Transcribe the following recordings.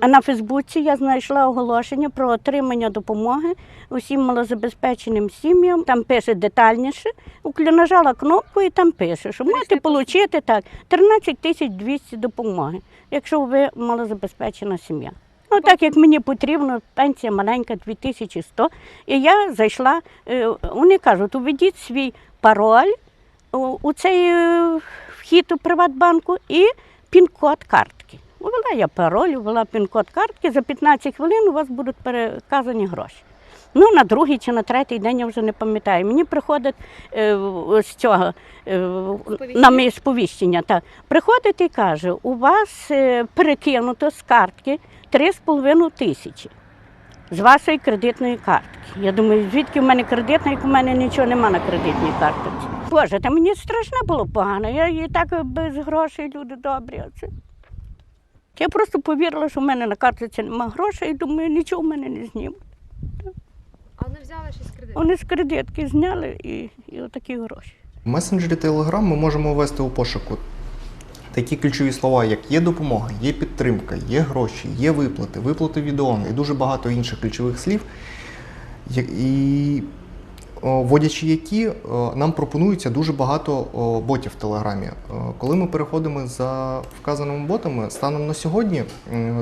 А на Фейсбуці я знайшла оголошення про отримання допомоги усім малозабезпеченим сім'ям. Там пише детальніше. Нажала кнопку і там пише, що можете отримати так 13 тисяч 200 допомоги, якщо ви малозабезпечена сім'я. Ну, так як мені потрібно, пенсія маленька 2100. І я зайшла, е, вони кажуть, уведіть свій пароль у, цей е, вхід у Приватбанку і пін-код картки. Ввела я пароль, ввела пін-код картки, за 15 хвилин у вас будуть переказані гроші. Ну, на другий чи на третій день я вже не пам'ятаю. Мені приходить е, з цього е, на мій сповіщення. Так. Приходить і каже, у вас е, перекинуто з картки 3,5 тисячі з вашої кредитної картки. Я думаю, звідки в мене кредитна, як у мене нічого нема на кредитній картці. Боже, та мені страшно було погано. Я і так без грошей, люди добрі. а Це... Я просто повірила, що в мене на картці нема грошей, і думаю, нічого в мене не знімуть. А вони взяли щось кредит. Вони з кредитки зняли і, і отакі гроші. В месенджері Telegram ми можемо ввести у пошуку такі ключові слова, як є допомога, є підтримка, є гроші, є виплати, виплати від ООН і дуже багато інших ключових слів, і вводячи які, нам пропонується дуже багато ботів в Телеграмі. Коли ми переходимо за вказаними ботами, станом на сьогодні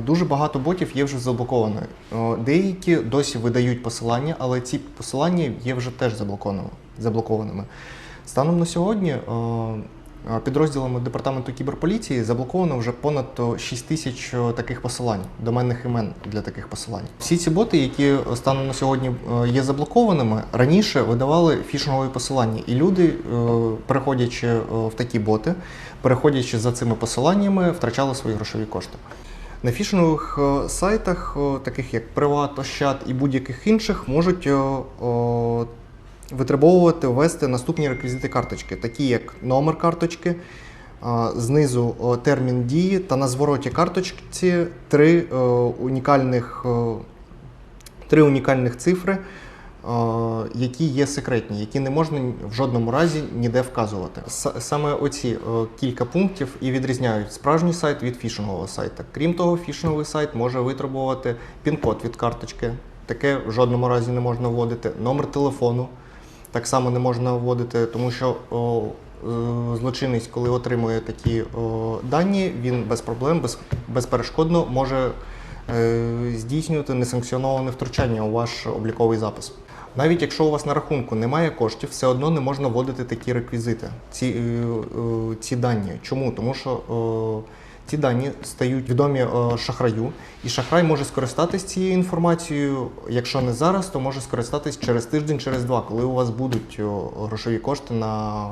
дуже багато ботів є вже заблоковані. Деякі досі видають посилання, але ці посилання є вже теж заблокованими. Станом на сьогодні е, е, підрозділами департаменту кіберполіції заблоковано вже понад е, 6 тисяч таких посилань, доменних імен для таких посилань. Всі ці боти, які е, станом на сьогодні е, є заблокованими, раніше видавали фішингові посилання, і люди, е, переходячи в такі боти, переходячи за цими посиланнями, втрачали свої грошові кошти. На фішингових сайтах, таких як Приват, Ощад і будь-яких інших, можуть витребовувати, ввести наступні реквізити карточки, такі як номер карточки, знизу термін дії та на звороті карточці три е, унікальних, е, три унікальних цифри, е, які є секретні, які не можна в жодному разі ніде вказувати. Саме оці кілька пунктів і відрізняють справжній сайт від фішингового сайту. Крім того, фішинговий сайт може витребувати пін-код від карточки. Таке в жодному разі не можна вводити. Номер телефону так само не можна вводити, тому що о, е, злочинець, коли отримує такі о, дані, він без проблем, без, безперешкодно може е, здійснювати несанкціоноване втручання у ваш обліковий запис. Навіть якщо у вас на рахунку немає коштів, все одно не можна вводити такі реквізити, ці, е, е, ці дані. Чому? Тому що е, ці дані стають відомі е, шахраю, і шахрай може скористатись цією інформацією. Якщо не зараз, то може скористатись через тиждень, через два, коли у вас будуть грошові кошти на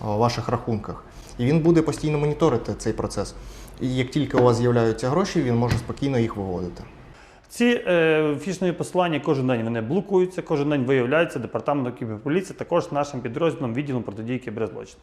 ваших рахунках. І він буде постійно моніторити цей процес. І як тільки у вас з'являються гроші, він може спокійно їх виводити. Ці е, фішнові посилання кожен день вони блокуються, кожен день виявляються департаментом кіберполіції, також нашим підрозділом відділом протидії кіберзлочину.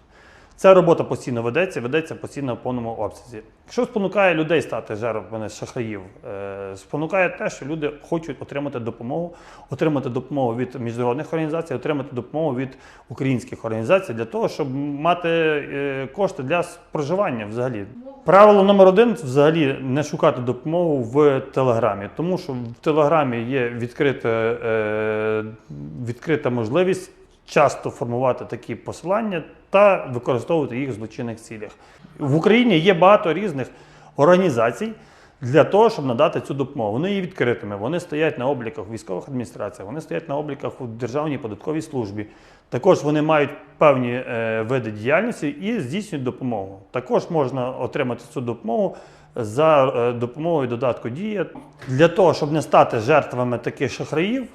Ця робота постійно ведеться, ведеться постійно в повному обсязі. Що спонукає людей стати жертвами шахраїв? Е, спонукає те, що люди хочуть отримати допомогу, отримати допомогу від міжнародних організацій, отримати допомогу від українських організацій для того, щоб мати е, кошти для проживання взагалі. Правило номер один взагалі не шукати допомогу в Телеграмі, тому що в Телеграмі є відкрита, е, відкрита можливість часто формувати такі посилання та використовувати їх в злочинних цілях. В Україні є багато різних організацій для того, щоб надати цю допомогу. Вони є відкритими, вони стоять на обліках в військових адміністраціях, вони стоять на обліках у Державній податковій службі. Також вони мають певні е, види діяльності і здійснюють допомогу. Також можна отримати цю допомогу за е, допомогою додатку Дія для того, щоб не стати жертвами таких шахраїв,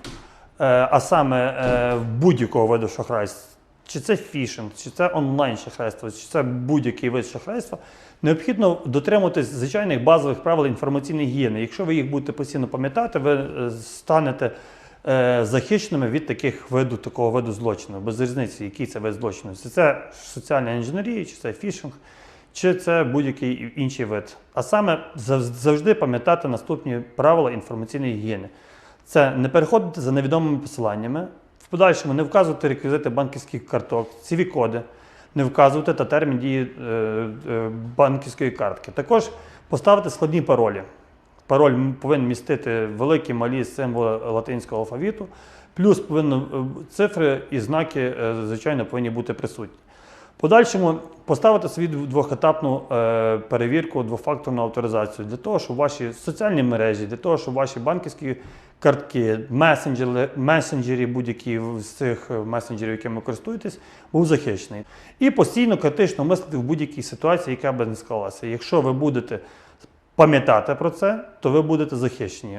а саме е, будь-якого виду шахрайств, чи це фішинг, чи це онлайн шахрайство, чи це будь-який вид шахрайства, необхідно дотримуватись звичайних базових правил інформаційної гігієни. Якщо ви їх будете постійно пам'ятати, ви е, станете е, захищеними від таких виду, такого виду злочину, без різниці, який це вид злочину. Чи це соціальна інженерія, чи це фішинг, чи це будь-який інший вид. А саме зав- завжди пам'ятати наступні правила інформаційної гігієни. Це не переходити за невідомими посиланнями, в подальшому не вказувати реквізити банківських карток, cv коди не вказувати та термін дії е, е, банківської картки. Також поставити складні паролі. пароль повинен містити великі малі символи латинського алфавіту, плюс повинно е, цифри і знаки, звичайно, повинні бути присутні. Подальшому поставити собі двохетапну е, перевірку, двофакторну авторизацію для того, щоб ваші соціальні мережі, для того, щоб ваші банківські картки, месенджери, месенджері, будь-які з цих е, месенджерів, якими користуєтесь, був захищений. І постійно критично мислити в будь-якій ситуації, яка би не склалася. Якщо ви будете пам'ятати про це, то ви будете захищені.